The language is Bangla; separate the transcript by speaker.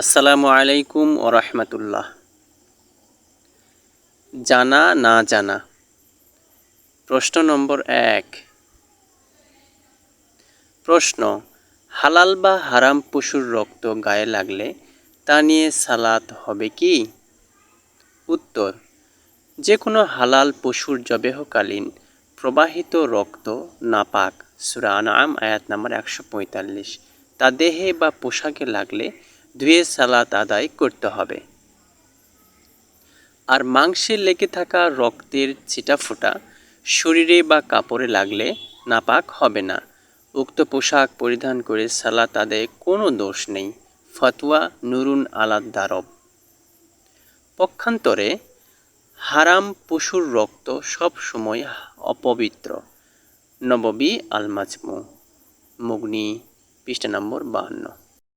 Speaker 1: আসসালামু আলাইকুম ও রহমতুল্লাহ। জানা না জানা। প্রশ্ন নম্বর এক। প্রশ্ন, হালাল বা হারাম পশুর রক্ত গায়ে লাগলে তা নিয়ে সালাত হবে কি? উত্তর যে কোনো হালাল পশুর জবেহকালীন প্রবাহিত রক্ত নাপাক, সুরা আনাম আয়াত নাম্বার একশো পঁয়তাল্লিশ। তা দেহে বা পোশাকে লাগলে ধুয়ে সালাত আদায় করতে হবে। আর মাংসে লেগে থাকা রক্তের ছিটাফোঁটা শরীরে বা কাপড়ে লাগলে নাপাক হবে না। উক্ত পোশাক পরিধান করে সালাত আদায়ে কোনো দোষ নেই। ফতোয়া নুরুন আলাদ দারব। পক্ষান্তরে হারাম পশুর রক্ত সব সময় অপবিত্র। নববী আল মাজমু মুগনি, পৃষ্ঠা নম্বর বাহান্ন।